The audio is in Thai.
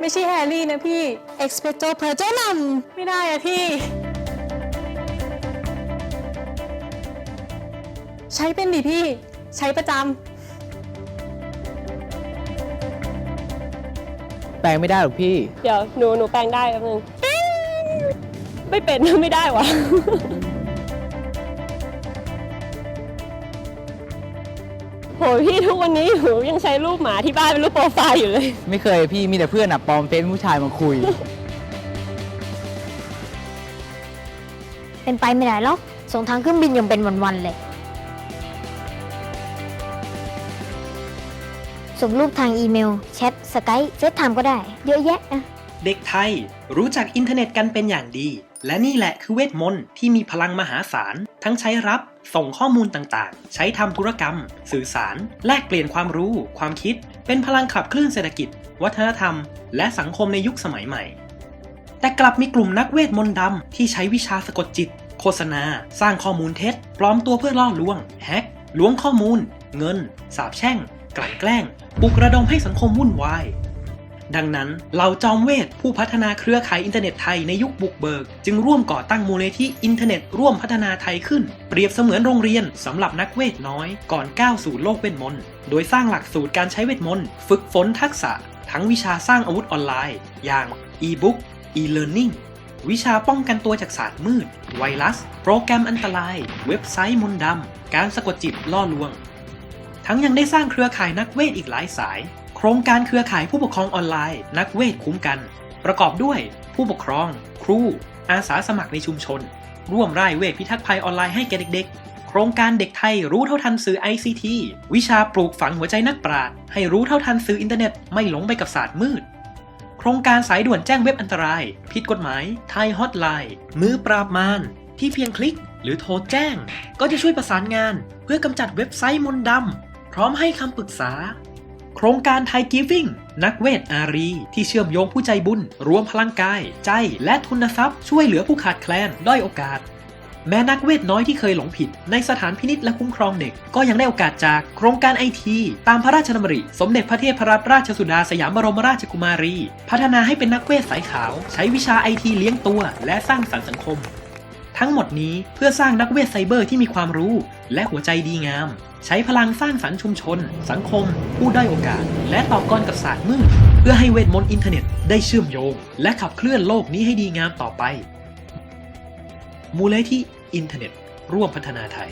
ไม่ใช่แฮร์รี่นะพี่เอ็กซ์เพโตเพอร์เจนัมไม่ได้อะพี่ ใช้เป็นดิพี่ ใช้ประจแปลงไม่ได้หรอกพี่ เดี๋ยวหนูหนูแปลงได้แป๊บนึงไม่เป็น ไม่ได้วะ โหพี่ทุกวันนี้หนูยังใช้รูปหมาที่บ้านเป็นรูปโปรไฟล์อยู่เลย ไม่เคยพี่มีแต่เพื่อนอะปลอมเฟซผู้ชายมาคุย เป็นไปไม่ได้หรอกส่งทางเครื่องบินยังเป็นวันๆเลย ส่งรูปทางอีเมล แชท สกายเฟซไทม์ก็ได้ เยอะแยะอะ เด็กไทย รู้จักอินเทอร์เน็ตกันเป็นอย่างดี และนี่แหละคือเวทมนต์ที่มีพลังมหาศาล ทั้งใช้รับ ส่งข้อมูลต่างๆ ใช้ทำธุรกรรม สื่อสาร แลกเปลี่ยนความรู้ ความคิด เป็นพลังขับเคลื่อนเศรษฐกิจ วัฒนธรรม และสังคมในยุคสมัยใหม่ แต่กลับมีกลุ่มนักเวทมนต์ดำที่ใช้วิชาสะกดจิต โฆษณา สร้างข้อมูลเท็จปลอมตัวเพื่อล่อลวง แฮกล้วงข้อมูล เงิน สาบแช่ง กลั่นแกล้งปลุกระดมให้สังคมวุ่นวาย ดังนั้นเหล่าจอมเวทผู้พัฒนาเครือข่ายอินเทอร์เน็ตไทยในยุคบุกเบิก จึงร่วมก่อตั้งมูลนิธิอินเทอร์เน็ตร่วมพัฒนาไทยขึ้น เปรียบเสมือนโรงเรียนสำหรับนักเวทน้อยก่อนก้าวสู่โลกเวทมนต์โดยสร้างหลักสูตรการใช้เวทมนต์ฝึกฝนทักษะ ทั้งวิชาสร้างอาวุธออนไลน์ อย่าง e-book e-learning วิชาป้องกันตัวจากศาสตร์มืด ไวรัส โปรแกรมอันตราย เว็บไซต์มนต์ดำ การสะกดจิตล่อลวง ทั้งยังได้สร้างเครือข่ายนักเวทอีกหลายสาย โครงการเครือข่ายผู้ปกครองออนไลน์ นักเวทคุ้มกัน ประกอบด้วยผู้ปกครอง ครู อาสาสมัครในชุมชน ร่วมร่ายเวทพิทักษ์ภัยออนไลน์ให้แก่เด็กๆ โครงการเด็กไทยรู้เท่าทันสื่อ ICT วิชาปลูกฝังหัวใจนักปราชญ์ให้รู้เท่าทันสื่ออินเทอร์เน็ตไม่หลงไปกับศาสตร์มืด โครงการสายด่วนแจ้งเว็บอันตราย ผิดกฎหมายไทยฮอตไลน์มือปราบมารที่เพียงคลิกหรือโทรแจ้ง ก็จะช่วยประสานงาน เพื่อกำจัดเว็บไซต์มนต์ดำพร้อมให้คำปรึกษา โครงการไทยกิฟวิ่งนักเวทอารี ที่เชื่อมโยงผู้ใจบุญ รวมพลังกาย ใจ และทุนทรัพย์ ช่วยเหลือผู้ขาดแคลน ด้อยโอกาส แม้นักเวทน้อยที่เคยหลงผิด ในสถานพินิษและคุ้มครองเด็ก ก็ยังได้โอกาสจากโครงการไอที ตามพระราชดำริ สมเด็จพระเทพรัตนราชสุดาสยามบรมราชกุมารี พัฒนาให้เป็นนักเวทสายขาว ใช้วิชาไอทีเลี้ยงตัว และสร้างสรรค์สังคม ทั้งหมดนี้เพื่อสร้างนักเวทไซเบอร์ที่มีความรู้ และหัวใจดีงาม ใช้พลังสร้างสรรค์ชุมชน สังคม ผู้ได้โอกาส และต่อกรกับศาสตร์มืดเพื่อให้เวทมนต์อินเทอร์เน็ตได้เชื่อมโยง และขับเคลื่อนโลกนี้ให้ดีงามต่อไป มูลนิธิอินเทอร์เน็ต ร่วมพัฒนาไทย